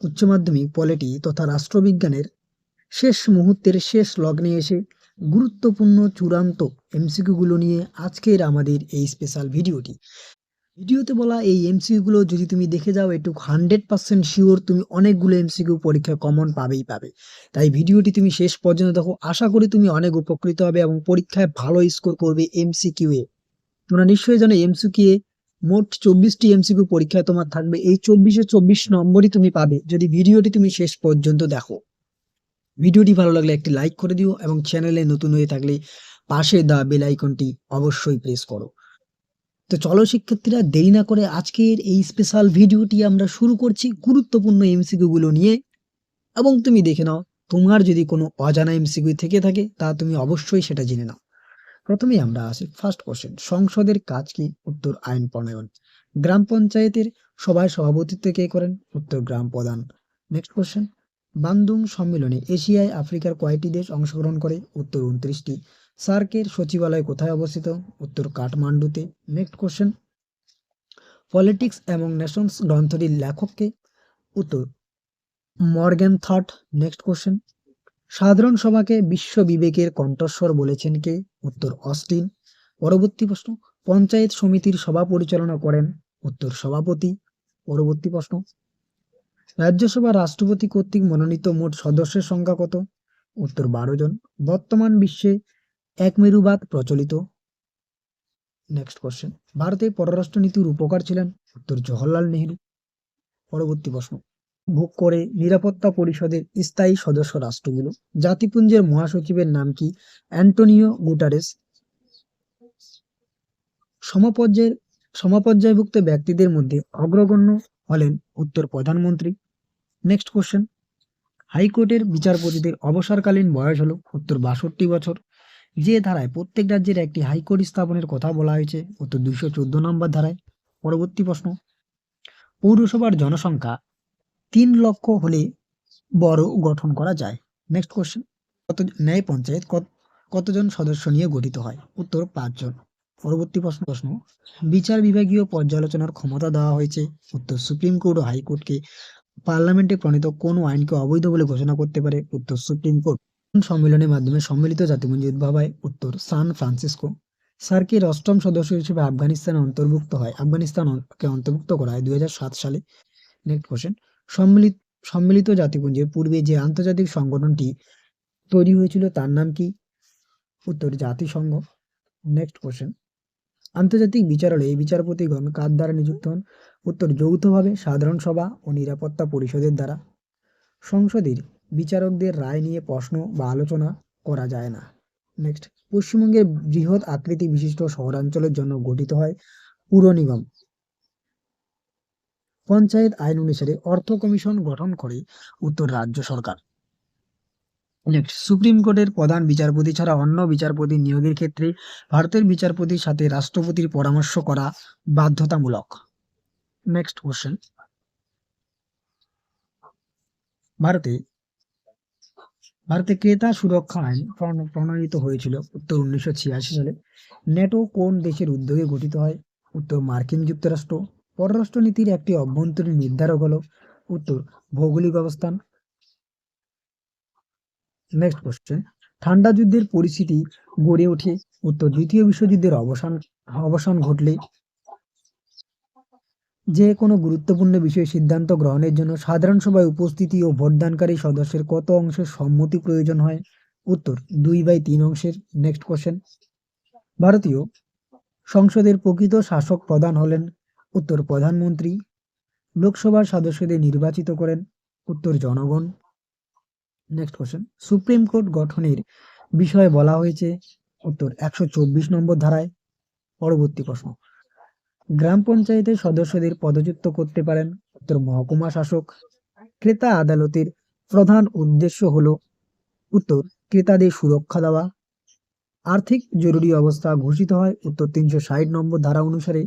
উচ্চ মাধ্যমিক পলিটি তথা রাষ্ট্রবিজ্ঞানের শেষ মুহূর্তের শেষ লগ্নে এসে গুরুত্বপূর্ণ চূড়ান্ত এমসিকিউগুলো নিয়ে আজকের আমাদের এই স্পেশাল ভিডিওটি। ভিডিওতে বলা এই এমসিকিউগুলো যদি তুমি দেখে যাও, একটু হান্ড্রেড পার্সেন্ট শিওর তুমি অনেকগুলো এমসিকিউ পরীক্ষায় কমন পাবেই পাবে। তাই ভিডিওটি তুমি শেষ পর্যন্ত দেখো। আশা করি তুমি অনেক উপকৃত হবে এবং পরীক্ষায় ভালো স্কোর করবে এমসিকিউ এ তোমরা নিশ্চয়ই জানো এমসিকিউ মোট চব্বিশটি এমসিকিউ পরীক্ষায় তোমার থাকবে। এই চব্বিশে চব্বিশ নম্বরই তুমি পাবে। যদি ভিডিওটি তুমি শেষ পর্যন্ত দেখো, ভিডিওটি ভালো লাগলে একটি লাইক করে দিও এবং চ্যানেলে নতুন হয়ে থাকলে পাশে দা বেল আইকনটি অবশ্যই প্রেস করো। তো চলো শিক্ষার্থীরা, দেরি না করে আজকের এই স্পেশাল ভিডিওটি আমরা শুরু করছি গুরুত্বপূর্ণ এমসিকিউ গুলো নিয়ে। এবং তুমি দেখে নাও, তোমার যদি কোনো অজানা এমসিকিউ থেকে থাকে, তা তুমি অবশ্যই সেটা জেনে নাও। প্রথমেই আমরা আসি ফার্স্ট কোশ্চেন সংসদের কাজ কি? উত্তর, আইন প্রণয়ন। গ্রাম পঞ্চায়েতের সভায় সভাপতিত্ব কে করেন? উত্তর, গ্রাম প্রধান। নেক্সট কোশ্চেন বান্দুং সম্মেলনে এশিয়ায় আফ্রিকার কয়টি দেশ অংশগ্রহণ করে? উত্তর, উনত্রিশটি। সার্কের সচিবালয় কোথায় অবস্থিত? উত্তর, কাঠমান্ডুতে। নেক্সট কোশ্চেন পলিটিক্স এবং নেশনস গ্রন্থটির লেখককে উত্তর মর্গ্যান থার্ড। নেক্সট কোশ্চেন সাধারণ সভাকে বিশ্ব বিবেকের কণ্ঠস্বর বলেছেন কে? উত্তর অস্টিন। পরবর্তী প্রশ্ন, পঞ্চায়েত সমিতির সভা পরিচালনা করেন উত্তর সভাপতি। পরবর্তী প্রশ্ন রাজ্যসভা রাষ্ট্রপতি কর্তৃক মনোনীত মোট সদস্যের সংখ্যা কত? উত্তর বারো জন। বর্তমান বিশ্বে এক মেরুবাদ প্রচলিত। নেক্সট কোশ্চেন ভারতের পররাষ্ট্রনীতির উপকার ছিলেন উত্তর জওহরলাল নেহেরু। পরবর্তী প্রশ্ন ভোগ করে নিরাপত্তা পরিষদের স্থায়ী সদস্য রাষ্ট্রগুলো। জাতিপুঞ্জের মহাসচিবের নাম কি? Antonio Guterres. সমপর্যায়ের, সমপর্যায়ভুক্ত ব্যক্তিদের মধ্যে অগ্রগণ্য হলেন উত্তর প্রধানমন্ত্রী। নেক্সট কোশ্চেন হাইকোর্টের বিচারপতিদের অবসরকালীন বয়স হল উত্তর বাষট্টি বছর। যে ধারায় প্রত্যেক রাজ্যের একটি হাইকোর্ট স্থাপনের কথা বলা হয়েছে উত্তর দুইশো চোদ্দ নম্বর ধারায়। পরবর্তী প্রশ্ন। পৌরসভার জনসংখ্যা তিন লক্ষ হলে বড় গঠন করা যায়। নেক্সট কোশ্চেন কত ন্যায় পঞ্চায়েত কত- কতজন সদস্য নিয়ে গঠিত হয়? উত্তর, পাঁচজন। পরবর্তী প্রশ্ন প্রশ্ন। বিচার বিভাগীয় পর্যালোচনার ক্ষমতা দেওয়া হয়েছে। উত্তর, সুপ্রিম কোর্ট ও হাইকোর্টকে পার্লামেন্টে প্রণীত কোন আইনকে অবৈধ বলে ঘোষণা করতে পারে? উত্তর, সুপ্রিম কোর্ট। সম্মেলনের মাধ্যমে সম্মিলিত জাতিপুঞ্জ উদ্ভব হয়? উত্তর, সান ফ্রান্সিসকো। সার্কের অষ্টম সদস্য হিসেবে আফগানিস্তান অন্তর্ভুক্ত হয়। আফগানিস্তানকে অন্তর্ভুক্ত করা হয় দুই সালে। নেক্সট কোশ্চেন সম্মিলিত সম্মিলিত জাতিপুঞ্জের পূর্বে যে আন্তর্জাতিক সংগঠনটি তৈরি হয়েছিল তার নাম কি? উত্তর, জাতিসংঘ। নেক্সট কোশ্চেন আন্তর্জাতিক বিচারালয়ে বিচারপতিগণ কার দ্বারা নিযুক্ত হন? উত্তর, যৌথভাবে সাধারণ সভা ও নিরাপত্তা পরিষদের দ্বারা। সংসদের বিচারকদের রায় নিয়ে প্রশ্ন বা আলোচনা করা যায় না। নেক্সট পশ্চিমবঙ্গের বৃহৎ আকৃতি বিশিষ্ট শহরাঞ্চলের জন্য গঠিত হয় পুর নিগম পঞ্চায়েত আইন অনুসারে অর্থ কমিশন গঠন করে উত্তর রাজ্য সরকার। নেক্সট সুপ্রিম কোর্টের প্রধান বিচারপতি ছাড়া অন্য বিচারপতি নিয়োগের ক্ষেত্রে ভারতের বিচারপতির সাথে রাষ্ট্রপতির পরামর্শ করা বাধ্যতামূলক। নেক্সট কোশ্চেন ভারতে ভারতে ক্রেতা সুরক্ষা আইন প্রণ- প্রণয়িত হয়েছিল উত্তর উনিশশো ছিয়াশি সালে। নেটো কোন দেশের উদ্যোগে গঠিত হয়? উত্তর মার্কিন যুক্তরাষ্ট্র পররাষ্ট্রনীতির একটি অভ্যন্তরীণ নির্ধারক হল উত্তর ভৌগোলিক অবস্থান। নেক্সট কোশ্চেন ঠান্ডা যুদ্ধের পরিস্থিতি গড়ে ওঠে। উত্তর, দ্বিতীয় বিশ্বযুদ্ধের অবসান অবসান ঘটলে যে কোনো গুরুত্বপূর্ণ বিষয়ে সিদ্ধান্ত গ্রহণের জন্য সাধারণ সভায় উপস্থিতি ও ভোটদানকারী সদস্যের কত অংশের সম্মতি প্রয়োজন হয়? উত্তর, দুই বাই তিন অংশের। নেক্সট কোশ্চেন ভারতীয় সংসদের প্রকৃত শাসক প্রধান হলেন উত্তর প্রধানমন্ত্রী, লোকসভার সদস্যদের নির্বাচিত করেন উত্তর জনগণ। নেক্সট কোশ্চেন সুপ্রিম কোর্ট গঠনের বিষয়ে বলা হয়েছে উত্তর একশো চব্বিশ নম্বর ধারায়। পরবর্তী প্রশ্ন। গ্রাম পঞ্চায়েতের সদস্যদের পদযুক্ত করতে পারেন উত্তর মহকুমা শাসক। ক্রেতা আদালতের প্রধান উদ্দেশ্য হলো উত্তর ক্রেতাদের সুরক্ষা দেওয়া। আর্থিক জরুরি অবস্থা ঘোষিত হয় উত্তর তিনশো ষাট নম্বর ধারা অনুসারে।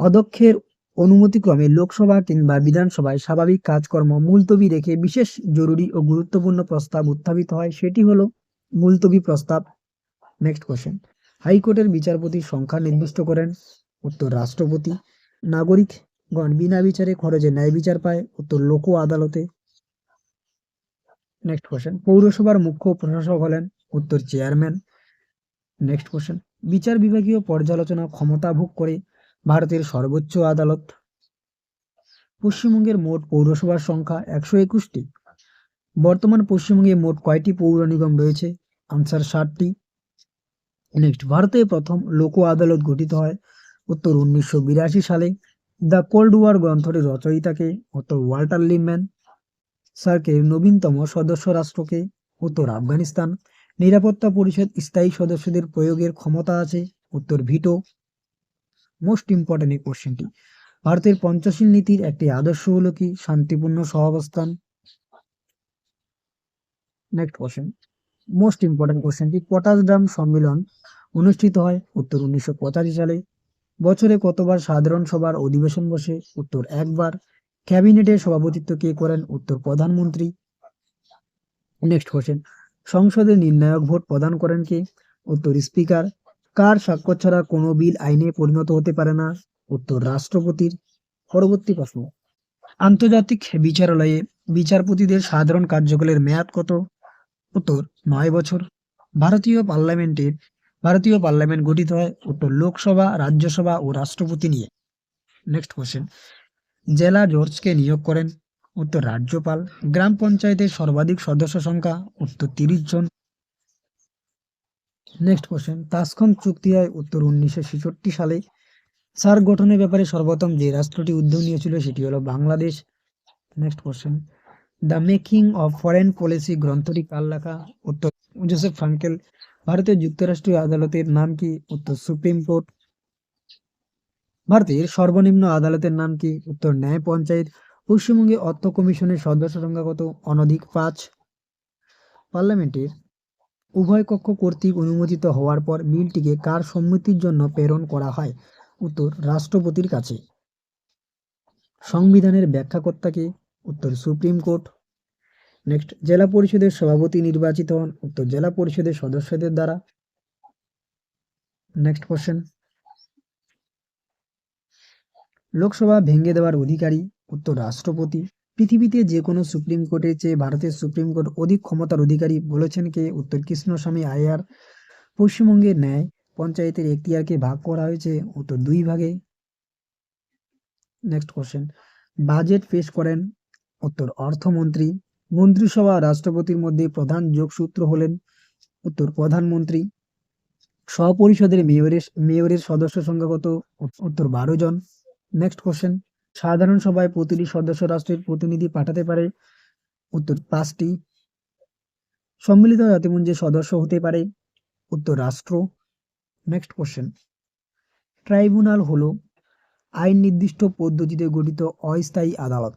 অধ্যক্ষের অনুমতিক্রমে লোকসভা কিংবা বিধানসভায় স্বাভাবিক কাজকর্ম মুলতবি রেখে বিশেষ জরুরি ও গুরুত্বপূর্ণ প্রস্তাব উত্থাপিত হয়। সেটি হলো মুলতবি প্রস্তাব। নেক্সট কোশ্চেন হাইকোর্টের বিচারপতির সংখ্যা নির্দিষ্ট করেন। উত্তর, রাষ্ট্রপতি। নাগরিক গণ বিনা বিচারে খরচে ন্যায় বিচার পায়। উত্তর, লোক আদালতে। নেক্সট কোশ্চেন পৌরসভার মুখ্য প্রশাসক হলেন। উত্তর, চেয়ারম্যান। নেক্সট কোশ্চেন বিচার বিভাগীয় পর্যালোচনা ক্ষমতা ভোগ করে ভারতের সর্বোচ্চ আদালত। পশ্চিমবঙ্গের মোট পৌরসভার সংখ্যা একশো একুশটি। বর্তমান পশ্চিমবঙ্গে মোট কয়টি পৌর নিগম রয়েছে? আনসার ষাটটি। নেক্সট ভারতে প্রথম লোক আদালত গঠিত হয় উত্তর উনিশশো বিরাশি সালে। দ্য কোল্ড ওয়ার গ্রন্থটির রচয়িতাকে উত্তর ওয়াল্টার লিম্যান। সার্কের নবীনতম সদস্য রাষ্ট্রকে উত্তর আফগানিস্তান। নিরাপত্তা পরিষদ স্থায়ী সদস্যদের প্রয়োগের ক্ষমতা আছে, উত্তর ভিটো। মোস্ট ইম্পর্টেন্ট এই কোশ্চেনটি ভারতের পঞ্চশীল নীতির একটি আদর্শ হলো কি? শান্তিপূর্ণ সহাবস্থান? নেক্সট কোশ্চেন মোস্ট ইম্পর্টেন্ট কোশ্চেনটি পটাশগ্রাম সম্মেলন অনুষ্ঠিত হয় উত্তর উনিশশো পঁচাশি সালে। বছরে কতবার সাধারণ সভার অধিবেশন বসে? উত্তর একবার। ক্যাবিনেটের সভাপতিত্ব কে করেন? উত্তর প্রধানমন্ত্রী। নেক্সট কোশ্চেন সংসদে নির্ণায়ক ভোট প্রদান করেন কে? উত্তর স্পিকার। কার স্বাক্ষর ছাড়া কোনো বিল আইনে পরিণত হতে পারে না, উত্তর রাষ্ট্রপতির পরবর্তী প্রশ্ন। আন্তর্জাতিক বিচারালয়ে বিচারপতিদের সাধারণ কার্যকালের মেয়াদ কত? উত্তর, নয় বছর। ভারতীয় পার্লামেন্টের ভারতীয় পার্লামেন্ট গঠিত হয় উত্তর লোকসভা, রাজ্যসভা ও রাষ্ট্রপতি নিয়ে। নেক্সট কোশ্চেন জেলা জর্জকে নিয়োগ করেন উত্তর রাজ্যপাল। গ্রাম পঞ্চায়েতের সর্বাধিক সদস্য সংখ্যা উত্তর তিরিশ জন। নেক্সট কোশ্চেন তাসখন চুক্তি হয় উত্তর উনিশশো ছেষট্টি সালে সার্ক গঠনের ব্যাপারে সর্বপ্রথম যে রাষ্ট্রটি উদ্যোগ নিয়েছিল সেটি হলো Bangladesh. Next question the making of foreign policy গ্রন্থটি কার লেখা? উত্তর জোসেফ ফ্রাঙ্কেল ভারতের যুক্তরাষ্ট্রীয় আদালতের নাম কি? উত্তর সুপ্রিম কোর্ট। ভারতের সর্বনিম্ন আদালতের নাম কি? উত্তর ন্যায় পঞ্চায়েত। পশ্চিমবঙ্গে অর্থ কমিশনের সদস্য সংখ্যা কত? অনধিক পাঁচ। পার্লামেন্টের উভয় কক্ষ কর্তৃক অনুমোদিত হওয়ার পর বিলটিকে কার সম্মতির জন্য প্রেরণ করা হয়? উত্তর, রাষ্ট্রপতির কাছে। সংবিধানের ব্যাখ্যাকর্তাকে উত্তর, সুপ্রিম কোর্ট। নেক্সট, জেলা পরিষদের সভাপতি নির্বাচিত হন। উত্তর, জেলা পরিষদের সদস্যদের দ্বারা। Next question. লোকসভা ভেঙে দেওয়ার অধিকারী, উত্তর, রাষ্ট্রপতি। পৃথিবীতে যে কোনো সুপ্রিম কোর্টের চেয়ে ভারতের সুপ্রিম কোর্ট অধিক ক্ষমতার অধিকারী বলেছেন কে? উত্তর কৃষ্ণস্বামী আয়ার পশ্চিমবঙ্গের ন্যায় পঞ্চায়েতের এখতিয়ারকে ভাগ করা হয়েছে উত্তর দুই ভাগে। নেক্সট কোশ্চেন বাজেট পেশ করেন উত্তর অর্থমন্ত্রী। মন্ত্রিসভা রাষ্ট্রপতির মধ্যে প্রধান যোগসূত্র হলেন উত্তর প্রধানমন্ত্রী। সপরিষদের মেয়রের মেয়রের সদস্য সংখ্যা কত? উত্তর বারো জন। নেক্সট কোশ্চেন সাধারণ সভায় প্রতিটি সদস্য রাষ্ট্রের প্রতিনিধি পাঠাতে পারে। উত্তর, পাঁচটি। সম্মিলিত জাতিপুঞ্জের সদস্য হতে পারে। উত্তর, রাষ্ট্র। নেক্সট কোশ্চেন ট্রাইব্যুনাল হলো আইন নির্দিষ্ট পদ্ধতিতে গঠিত অস্থায়ী আদালত।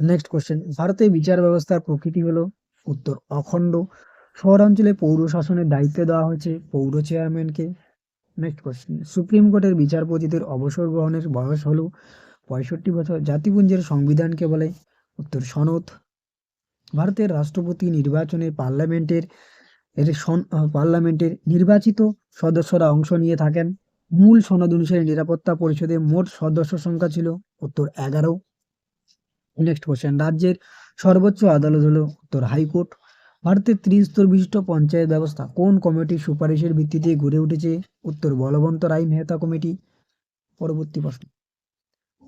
নেক্সট কোশ্চেন ভারতে বিচার ব্যবস্থার প্রকৃতি হলো উত্তর, অখণ্ড। শহরাঞ্চলে পৌর শাসনের দায়িত্ব দেওয়া হয়েছে পৌর চেয়ারম্যানকে নেক্সট কোশ্চেন সুপ্রিম কোর্টের বিচারপতিদের অবসর গ্রহণের বয়স হলো পঁয়ষট্টি বছর। জাতিপুঞ্জের সংবিধানকে বলে উত্তর, সনদ। ভারতের রাষ্ট্রপতি নির্বাচনে পার্লামেন্টের, এর পার্লামেন্টের নির্বাচিত সদস্যরা অংশ নিয়ে থাকেন। মূল সনদ অনুসারে নিরাপত্তা পরিষদে মোট সদস্য সংখ্যা ছিল উত্তর এগারো। নেক্সট কোশ্চেন রাজ্যের সর্বোচ্চ আদালত হলো উত্তর হাইকোর্ট। ভারতের ত্রিস্তর বিশিষ্ট পঞ্চায়েত ব্যবস্থা কোন কমিটির সুপারিশের ভিত্তিতে গড়ে উঠেছে? উত্তর, বলবন্ত রায় মেহতা কমিটি। পরবর্তী প্রশ্ন।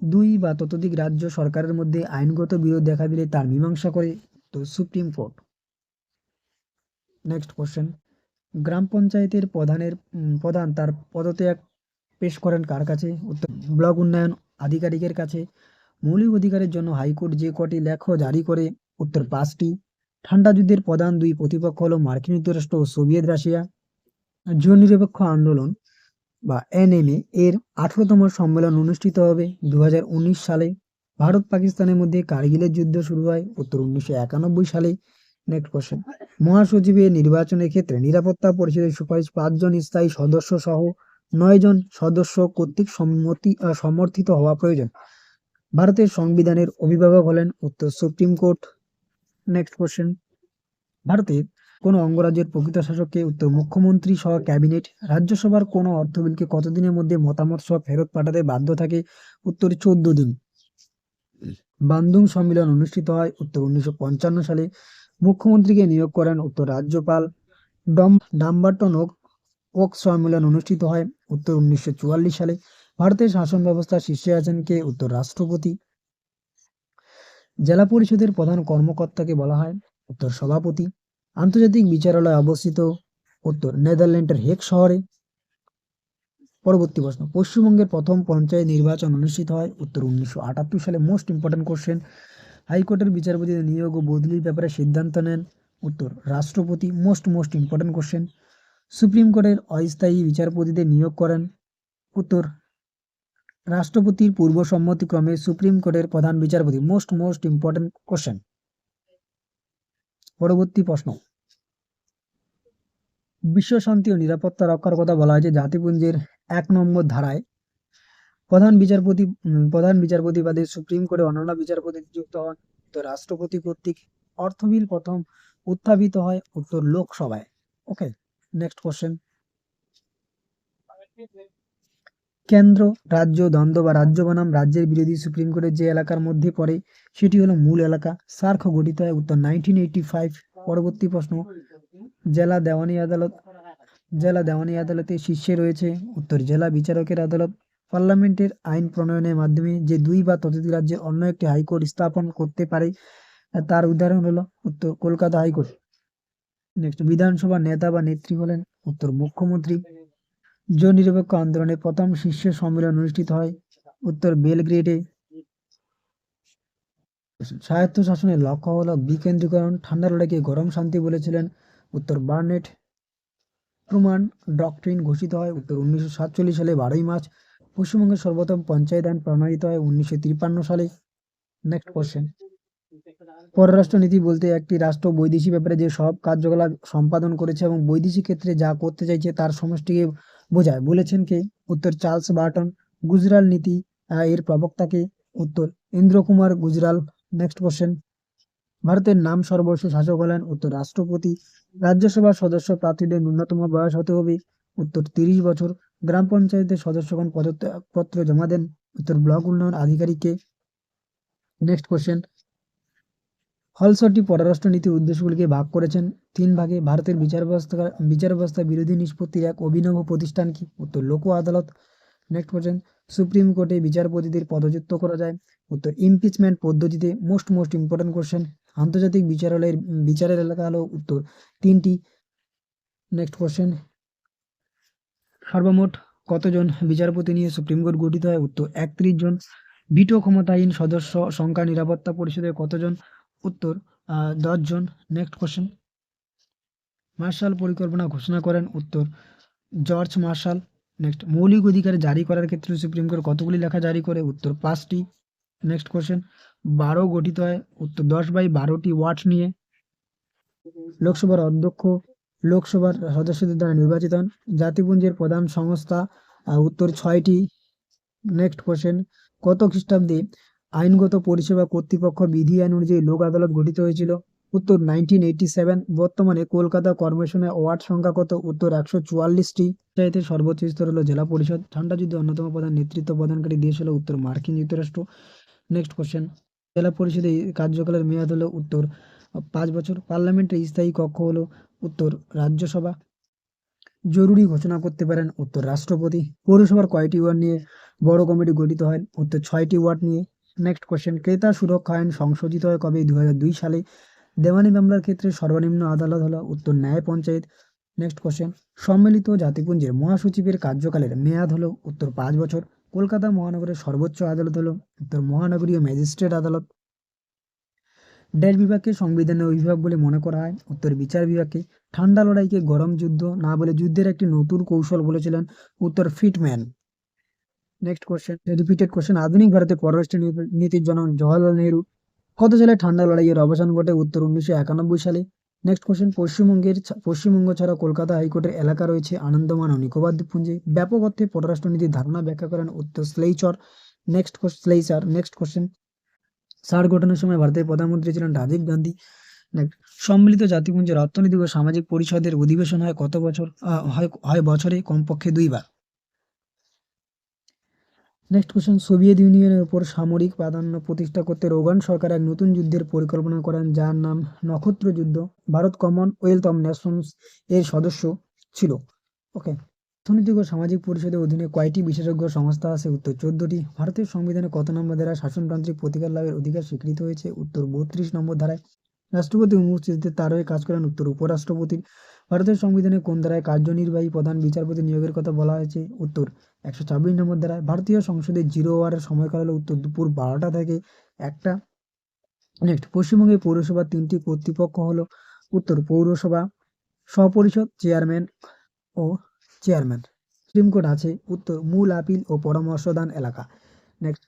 দুই বা ততোধিক রাজ্য সরকারের মধ্যে আইনগত বিরোধ দেখা দিলে তার মীমাংসা করে তো সুপ্রিম কোর্ট। নেক্সট কোশ্চেন গ্রাম পঞ্চায়েতের প্রধানের প্রধান তার পদত্যাগ পেশ করেন কার কাছে? উত্তর, ব্লক উন্নয়ন আধিকারিকের কাছে। মৌলিক অধিকারের জন্য হাইকোর্ট যে কটি লেখ জারি করে, উত্তর, পাঁচটি। ঠান্ডা যুদ্ধের প্রধান দুই প্রতিপক্ষ হলো মার্কিন যুক্তরাষ্ট্র ও সোভিয়েত রাশিয়া। নিরপেক্ষ আন্দোলন বা এনএমএ এর আঠারোতম সম্মেলন অনুষ্ঠিত হবে দুহাজার উনিশ সালে। ভারত পাকিস্তানের মধ্যে কার্গিলের যুদ্ধ শুরু হয় উত্তর উনিশশো একানব্বই সালে। নেক্সট কোশ্চেন মহাসচিবের নির্বাচনের ক্ষেত্রে নিরাপত্তা পরিষদের সুপারিশ পাঁচজন স্থায়ী সদস্য সহ নয় জন সদস্য কর্তৃক সম্মতি সমর্থিত হওয়া প্রয়োজন। ভারতের সংবিধানের অভিভাবক হলেন উত্তর সুপ্রিম কোর্ট। নেক্সট কোশ্চেন ভারতের কোন অঙ্গরাজ্যের প্রকৃত শাসককে উত্তর মুখ্যমন্ত্রী সহ ক্যাবিনেট, রাজ্যসভার কোন অর্থ বিলকে কতদিনের মধ্যে মতামত সহ ফেরত পাঠাতে বাধ্য থাকে? উত্তর চোদ্দ দিন। বান্দুং সম্মেলন অনুষ্ঠিত হয় উত্তর উনিশশো পঞ্চান্ন সালে। মুখ্যমন্ত্রীকে নিয়োগ করেন উত্তর রাজ্যপাল ডম ডাম্বারটন ওক ওক সম্মেলন অনুষ্ঠিত হয় উত্তর উনিশশো চুয়াল্লিশ সালে। ভারতের শাসন ব্যবস্থা শীর্ষে আছেন কে? উত্তর রাষ্ট্রপতি। জেলা পরিষদের প্রধান কর্মকর্তাকে বলা হয় উত্তর সভাপতি। আন্তর্জাতিক বিচারালয় অবস্থিত উত্তর নেদারল্যান্ডের হেক শহরে। পরবর্তী প্রশ্ন, পশ্চিমবঙ্গের প্রথম পঞ্চায়েত নির্বাচন অনুষ্ঠিত হয় উত্তর উনিশশো আটাত্তর সালে। মোস্ট ইম্পর্টেন্ট কোশ্চেন হাইকোর্টের বিচারপতিদের নিয়োগ ও বদলির ব্যাপারে সিদ্ধান্ত নেন উত্তর রাষ্ট্রপতি। Most most important question supreme কোর্টের অস্থায়ী বিচারপতিদের নিয়োগ করেন উত্তর রাষ্ট্রপতির পূর্ব সম্মতিক্রমে সুপ্রিম কোর্টের প্রধান বিচারপতি মোস্ট মোস্ট ইম্পর্টেন্ট কোশ্চেন পরবর্তী প্রশ্ন। বিশ্ব শান্তি ও নিরাপত্তা রক্ষার কথা বলা হয়েছে জাতিপুঞ্জের এক নম্বর ধারায়। প্রধান বিচারপতি প্রধান বিচারপতি বাদে সুপ্রিম কোর্টে অন্যান্য বিচারপতি নিযুক্ত হন। তো রাষ্ট্রপতি কর্তৃক অর্থ বিল প্রথম উত্থাপিত হয় উত্তর লোকসভায়। ওকে নেক্সট কোশ্চেন কেন্দ্র, রাজ্য, দ্বন্দ্ব বা রাজ্য বনাম রাজ্যের বিরোধী সুপ্রিম কোর্টের যে এলাকার মধ্যে পড়ে, সেটি হলো মূল এলাকা। সার্ক গঠিত হয় উত্তর নাইনটিন এইটি ফাইভ পরবর্তী প্রশ্ন, জেলা দেওয়ানি আদালত, জেলা দেওয়ানি আদালতে শীর্ষে রয়েছে উত্তর জেলা বিচারকের আদালত। পার্লামেন্টের আইন প্রণয়নের মাধ্যমে যে দুই বা ততোধিক রাজ্যের অন্য একটি হাইকোর্ট স্থাপন করতে পারে, তার উদাহরণ হলো উত্তর কলকাতা হাইকোর্ট। নেক্সট বিধানসভা নেতা বা নেত্রী হলেন উত্তর মুখ্যমন্ত্রী। জোট নিরপেক্ষ আন্দোলনের প্রথম শীর্ষ সম্মেলন অনুষ্ঠিত হয় উত্তর বেলগ্রেডে। স্বায়ত্ত শাসনের লক্ষ্য হলো বিকেন্দ্রীকরণ, ঠান্ডা লড়াইকে গরম শান্তি বলেছিলেন উত্তর বার্নেট। ট্রুমান ডক্ট্রিন ঘোষিত হয় উত্তর উনিশশো সাতচল্লিশ সালে বারোই মার্চ। পশ্চিমবঙ্গের সর্বপ্রথম পঞ্চায়েত আইন প্রণয়িত হয় উনিশশো তিপ্পান্ন সালে। নেক্সট কোশ্চেন পররাষ্ট্রনীতি বলতে একটি রাষ্ট্র বৈদেশিক ব্যাপারে যে সব কার্যকলাপ সম্পাদন করেছে এবং বৈদেশিক ক্ষেত্রে যা করতে চাইছে তার সমষ্টিকে বোঝায়। বলেছেন কে? উত্তর চার্লস বার্টন, গুজরাল নীতি এর প্রবক্তাকে উত্তর ইন্দ্র কুমার গুজরাল। নেক্সট কোশ্চেন ভারতের নাম সর্বস্ব শাসক হলেন উত্তর রাষ্ট্রপতি। রাজ্যসভার সদস্য প্রার্থীদের ন্যূনতম বয়স হতে হবে। উত্তর তিরিশ বছর। গ্রাম পঞ্চায়েতের সদস্যগণ পদত্যাগপত্র জমা দেন। উত্তর ব্লক উন্নয়ন আধিকারিককে নেক্সট কোশ্চেন হলসটি পররাষ্ট্র নীতির উদ্দেশ্যগুলিকে ভাগ করেছেন। তিন ভাগে, ভারতের বিচার ব্যবস্থা বিচার ব্যবস্থা বিরোধী নিষ্পত্তির এক অভিনব প্রতিষ্ঠান কি? উত্তর, লোক আদালত। নেক্সট কোশ্চেন সুপ্রিম কোর্টে বিচারপতিদের পদযুক্ত করা যায়। উত্তর ইমপিচমেন্ট পদ্ধতিতে মোস্ট মোস্ট ইম্পর্টেন্ট কোশ্চেন আন্তর্জাতিক বিচারালয়ের, বিচারের এলাকা হলো উত্তর। তিনটি নেক্সট কোশ্চেন সর্বমোট কতজন বিচারপতি নিয়ে সুপ্রিম কোর্ট গঠিত হয়? উত্তর, একত্রিশ জন। ভিটো ক্ষমতাহীন সদস্য সংখ্যা নিরাপত্তা পরিষদের কতজন? উত্তর দশ জন নেক্সট কোশ্চেন মার্শাল পরিকল্পনা ঘোষণা করেন। উত্তর, জর্জ মার্শাল। নেক্সট মৌলিক অধিকার জারি করার ক্ষেত্রে সুপ্রিম কোর্ট কতগুলি লেখা জারি করে? উত্তর, পাঁচটি। নেক্সট কোশ্চেন বারো গঠিত হয়। উত্তর, দশ বাই বারোটি ওয়ার্ড নিয়ে। লোকসভার অধ্যক্ষ, লোকসভার সদস্যদের দ্বারা নির্বাচিত হন। জাতিপুঞ্জের প্রধান সংস্থা উত্তর, ছয়টি। নেক্সট কোশ্চেন কত খ্রিস্টাব্দে আইনগত পরিষেবা কর্তৃপক্ষ বিধি আইন অনুযায়ী লোক আদালত গঠিত হয়েছিল। উত্তর নাইনটিন সেভেন বর্তমানে কলকাতা কর্পোরেশনের ওয়ার্ড সংখ্যা কত উত্তর একশো চুয়াল্লিশটি পঞ্চায়েতের সর্বোচ্চ স্তর হলো জেলা পরিষদ। ঠান্ডা যুদ্ধে অন্যতম প্রধান নেতৃত্ব প্রদানকারী দেশ হলো উত্তর মার্কিন যুক্তরাষ্ট্র। নেক্সট কোশ্চেন জেলা পরিষদের কার্যকালের মেয়াদ হলো উত্তর পাঁচ বছর। পার্লামেন্টের স্থায়ী কক্ষ হলো উত্তর রাজ্যসভা। জরুরি ঘোষণা করতে পারেন উত্তর রাষ্ট্রপতি। পৌরসভার কয়টি ওয়ার্ড নিয়ে বড় কমিটি গঠিত হয়? উত্তর ছয়টি ওয়ার্ড নিয়ে নেক্সট কোশ্চেন ক্রেতা সুরক্ষা আইন সংশোধিত হয় কবে? দুই হাজার দুই সালে। দেওয়ানি মামলার ক্ষেত্রে সর্বনিম্ন আদালত হলো উত্তর ন্যায় পঞ্চায়েত। নেক্সট কোশ্চেন সম্মিলিত জাতিপুঞ্জের মহাসচিবের কার্যকালের মেয়াদ হলো উত্তর পাঁচ বছর। কলকাতা মহানগরের সর্বোচ্চ আদালত হলো উত্তর মহানগরীয় ম্যাজিস্ট্রেট আদালত। ড্যাশ বিভাগকে সংবিধানের অভিভাবক বলে মনে করা হয়। উত্তর বিচার বিভাগকে। ঠান্ডা লড়াইকে গরম যুদ্ধ, না বলে যুদ্ধের একটি নতুন কৌশল বলেছিলেন উত্তর ফিটম্যান। নেক্সট কোশ্চেন রিপিটেড কোশ্চেন আধুনিক ভারতের পররাষ্ট্র নীতির জনক জওয়াহরলাল নেহরু কত সালে ঠান্ডা লড়াইয়ের অবসান ঘটে? উত্তর উনিশশো একানব্বই সালে। নেক্সট কোশ্চেন পশ্চিমবঙ্গের পশ্চিমবঙ্গ ছাড়া কলকাতা হাইকোর্টের এলাকা রয়েছে আনন্দমান ও নিকোবর দ্বীপপুঞ্জে। ব্যাপক অর্থে পররাষ্ট্রনীতির ধারণা ব্যাখ্যা করেন উত্তর Schleicher next Schleicher next question সার গঠনের সময় ভারতের প্রধানমন্ত্রী ছিলেন রাজীব গান্ধী। সম্মিলিত জাতিপুঞ্জের অর্থনৈতিক ও সামাজিক পরিষদের অধিবেশন হয় কত বছর? হয় বছরে? কমপক্ষে দুইবার। নেক্সট কোশ্চেন সোভিয়েত ইউনিয়নের উপর সামরিক প্রাধান্য প্রতিষ্ঠা করতে রোগান সরকার এক নতুন যুদ্ধের পরিকল্পনা করেন, যার নাম নক্ষত্র যুদ্ধ। ভারত কমনওয়েলথ অফ নেশনস এর সদস্য ছিল। ওকে অর্থনৈতিক ও সামাজিক পরিষদের অধীনে কয়টি বিশেষজ্ঞ সংস্থা আছে। উত্তর চোদ্দটি। ভারতের সংবিধানে কত নম্বর ধারায় শাসনতান্ত্রিক প্রতিকার লাভের অধিকার স্বীকৃত হয়েছে? উত্তর বত্রিশ নম্বর ধারায়। রাষ্ট্রপতি অনুপস্থিতিতে তার হয়ে কাজ করেন উত্তর উপরাষ্ট্রপতির ভারতের সংবিধানে কোন ধারায় কার্যনির্বাহী প্রধান বিচারপতি নিয়োগের কথা বলা হয়েছে? উত্তর, একশো ছাব্বিশ নম্বর ধারায় ভারতীয় সংসদে জিরো ওয়ারের সময়কাল হলো উত্তর দুপুর বারোটা থেকে একটা, নেক্সট পশ্চিমবঙ্গের পৌরসভার তিনটি কর্তৃপক্ষ হলো উত্তর পৌরসভা স্বপরিষদ চেয়ারম্যান ও চেয়ারম্যান। সুপ্রিম কোর্ট আছে উত্তর মূল আপিল ও পরামর্শদান এলাকা। নেক্সট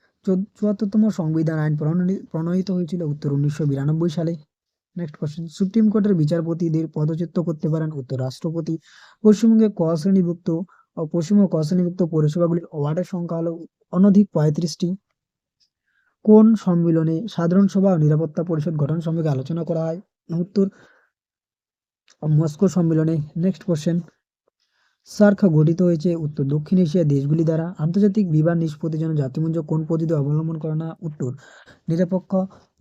চুয়াত্তরতম সংবিধান আইন প্রণয়িত হয়েছিল উত্তর উনিশশো বিরানব্বই সালে। নেক্সট কোশ্চেন সুপ্রিম কোর্টের বিচারপতিদের পদচ্যুত করতে পারেন উত্তর রাষ্ট্রপতি। পশ্চিমবঙ্গে ক শ্রেণীভুক্ত পশ্চিমবঙ্গ ক শ্রেণীভুক্ত পৌরসভাগুলির ওয়ার্ডের সংখ্যা হলো অনধিক পঁয়ত্রিশটি। কোন সম্মেলনে সাধারণ সভা ও নিরাপত্তা পরিষদ গঠন সম্পর্কে আলোচনা করা হয়? উত্তর, মস্কো সম্মেলনে। নেক্সট কোশ্চেন সার্ক গঠিত হয়েছে উত্তর দক্ষিণ এশিয়ার দেশগুলি দ্বারা। আন্তর্জাতিক বিমান নিষ্পত্তির জন্য জাতিপুঞ্জ কোন পদ্ধতি অবলম্বন করে না? উত্তর, নিরপেক্ষ,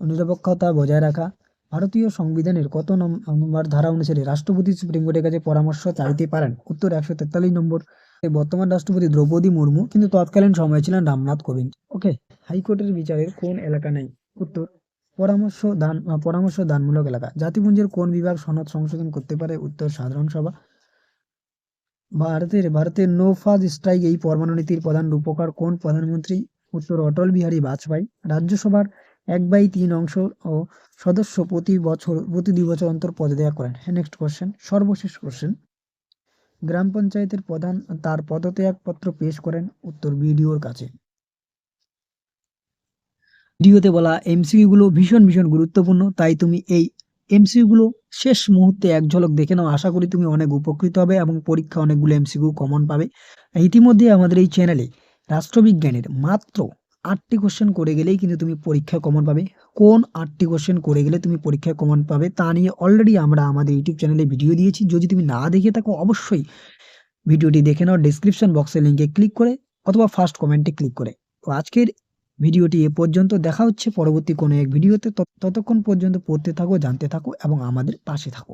নিরপেক্ষতা বজায় রাখা। ভারতীয় সংবিধানের কত নম্বর ধারা অনুসারে রাষ্ট্রপতি সুপ্রিম কোর্টের কাছে পরামর্শ চাইতে পারেন। উত্তর একশো তেতাল্লিশ নম্বর বর্তমান রাষ্ট্রপতি দ্রৌপদী মুর্মু, কিন্তু তৎকালীন সময় ছিলেন রামনাথ কোবিন্দ। ওকে, হাইকোর্টের বিচারের কোন এলাকা নেই? উত্তর, পরামর্শ দান পরামর্শ দানমূলক এলাকা। জাতিপুঞ্জের কোন বিভাগ সনদ সংশোধন করতে পারে? উত্তর, সাধারণ সভা। ভারতের ভারতের নো ফাজ স্ট্রাইক এই পরমাণু নীতির প্রধান রূপকার কোন প্রধানমন্ত্রী? উত্তর, অটল বিহারী বাজপেয়ী। রাজ্যসভার এক বাই তিন অংশ ও সদস্য প্রতি বছর, প্রতি দুই বছর অন্তর পদত্যাগ করেন। হ্যাঁ নেক্সট কোশ্চেন সর্বশেষ কোশ্চেন গ্রাম পঞ্চায়েতের প্রধান তার পদত্যাগপত্র পেশ করেন উত্তর বিডিওর কাছে। ভিডিওতে বলা এমসিকিউ গুলো ভীষণ ভীষণ গুরুত্বপূর্ণ। তাই তুমি এই এমসিকিউ গুলো শেষ মুহূর্তে এক ঝলক দেখে নাও। আশা করি তুমি অনেক উপকৃত হবে এবং পরীক্ষা অনেকগুলো এমসিকিউ কমন পাবে। ইতিমধ্যে আমাদের এই চ্যানেলে রাষ্ট্রবিজ্ঞানের মাত্র আটটি কোশ্চেন করে গেলেই কিন্তু তুমি পরীক্ষায় কমন পাবে। কোন আটটি কোশ্চেন করে গেলে তুমি পরীক্ষায় কমন পাবে তা নিয়ে অলরেডি আমরা আমাদের ইউটিউব চ্যানেলে ভিডিও দিয়েছি। যদি তুমি না দেখে থাকো, অবশ্যই ভিডিওটি দেখে নাও। ডিসক্রিপশন বক্সের লিঙ্কে ক্লিক করে অথবা ফার্স্ট কমেন্টে ক্লিক করে। তো আজকের ভিডিওটি এ পর্যন্ত দেখা হচ্ছে। পরবর্তী কোনো এক ভিডিওতে ততক্ষণ পর্যন্ত পড়তে থাকো, জানতে থাকো এবং আমাদের পাশে থাকো।